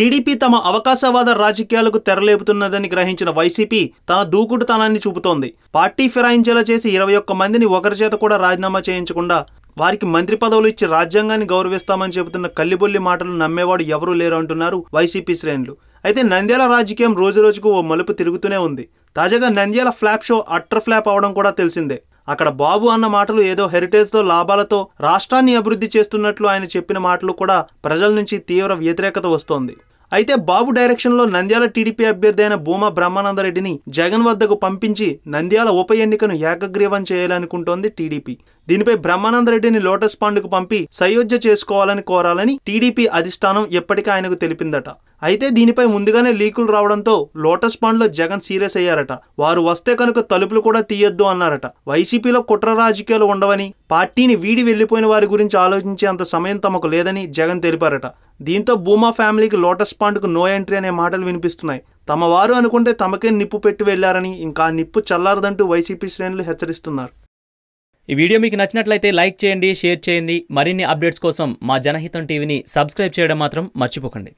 TDP తమ అవకాశవాద రాజకీయాలకు తెరలేపుతున్నదని గ్రహించిన వైసీపీ తన దూకుడుతనాన్ని చూపుతోంది. పార్టీ ఫిరాయించేలా చేసి ఇరవై ఒక్క మందిని ఒకరి చేత కూడా రాజీనామా చేయించకుండా వారికి మంత్రి పదవులు ఇచ్చి రాజ్యాంగాన్ని గౌరవిస్తామని చెబుతున్న కల్లిబొల్లి మాటలు నమ్మేవాడు ఎవరూ లేరు అంటున్నారు వైసీపీ శ్రేణులు. అయితే నంద్యాల రాజకీయం రోజురోజుకు ఓ మలుపు తిరుగుతూనే ఉంది. తాజాగా Nandyal flop show utter flop అవడం కూడా తెలిసిందే. అక్కడ బాబు అన్న మాటలు ఏదో హెరిటేజ్తో లాభాలతో రాష్ట్రాన్ని అభివృద్ధి చేస్తున్నట్లు ఆయన చెప్పిన మాటలు కూడా ప్రజల నుంచి తీవ్ర వ్యతిరేకత వస్తోంది. అయితే బాబు డైరెక్షన్లో నంద్యాల టీడీపీ అభ్యర్థి అయిన భూమా బ్రహ్మానందరెడ్డిని జగన్ వద్దకు పంపించి నంద్యాల ఉప ఎన్నికను ఏకగ్రీవం చేయాలనుకుంటోంది టీడీపీ. దీనిపై బ్రహ్మానందరెడ్డిని లోటస్ పాండ్కు పంపి సయోధ్య చేసుకోవాలని కోరాలని టీడీపీ అధిష్టానం ఎప్పటికీ ఆయనకు తెలిపిందట. అయితే దీనిపై ముందుగానే లీకులు రావడంతో లోటస్ పాండ్లో జగన్ సీరియస్ అయ్యారట. వారు వస్తే కనుక తలుపులు కూడా తీయొద్దు అన్నారట. వైసీపీలో కుట్ర రాజకీయాలు ఉండవని పార్టీని వీడి వెళ్ళిపోయిన వారి గురించి ఆలోచించే అంత సమయం తమకు లేదని జగన్ తెలిపారట. దీంతో భూమా ఫ్యామిలీకి లోటస్ పాండ్కు నో ఎంట్రీ అనే మాటలు వినిపిస్తున్నాయి. తమ వారు అనుకుంటే తమకే నిప్పు పెట్టి వెళ్ళారని ఇంకా నిప్పు చల్లారదంటూ వైసీపీ శ్రేణులు హెచ్చరిస్తున్నారు. ఈ వీడియో మీకు నచ్చినట్లయితే లైక్ చేయండి షేర్ చేయండి. మరిన్ని అప్డేట్స్ కోసం మా జనహితం టీవీని సబ్స్క్రైబ్ చేయడం మాత్రం మర్చిపోకండి.